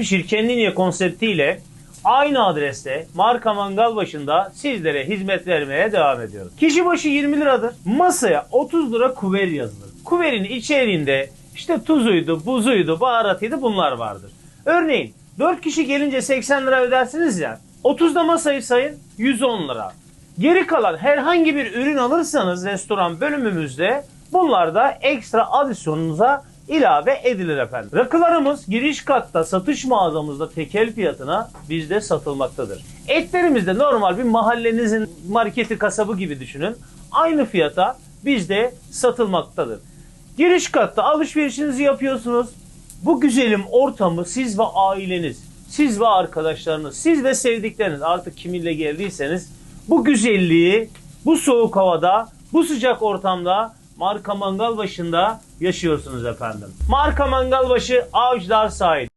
pişir kendin ye konseptiyle aynı adreste marka mangal başında sizlere hizmet vermeye devam ediyoruz. Kişi başı 20 liradır. Masaya 30 lira kuver yazılır. Kuverin içeriğinde işte tuzuydu, buzuydu, baharatıydı bunlar vardır. Örneğin 4 kişi gelince 80 lira ödersiniz ya. 30'da masayı sayın 110 lira. Geri kalan herhangi bir ürün alırsanız restoran bölümümüzde bunlar da ekstra adisyonunuza ilave edilir efendim. Rakılarımız giriş katta satış mağazamızda tekel fiyatına bizde satılmaktadır. Etlerimiz de normal bir mahallenizin marketi kasabı gibi düşünün. Aynı fiyata bizde satılmaktadır. Giriş katta alışverişinizi yapıyorsunuz. Bu güzelim ortamı siz ve aileniz, siz ve arkadaşlarınız, siz ve sevdikleriniz artık kiminle geldiyseniz bu güzelliği bu soğuk havada, bu sıcak ortamda Marka Mangalbaşı'nda yaşıyorsunuz efendim. Marka Mangalbaşı Avcılar sahil.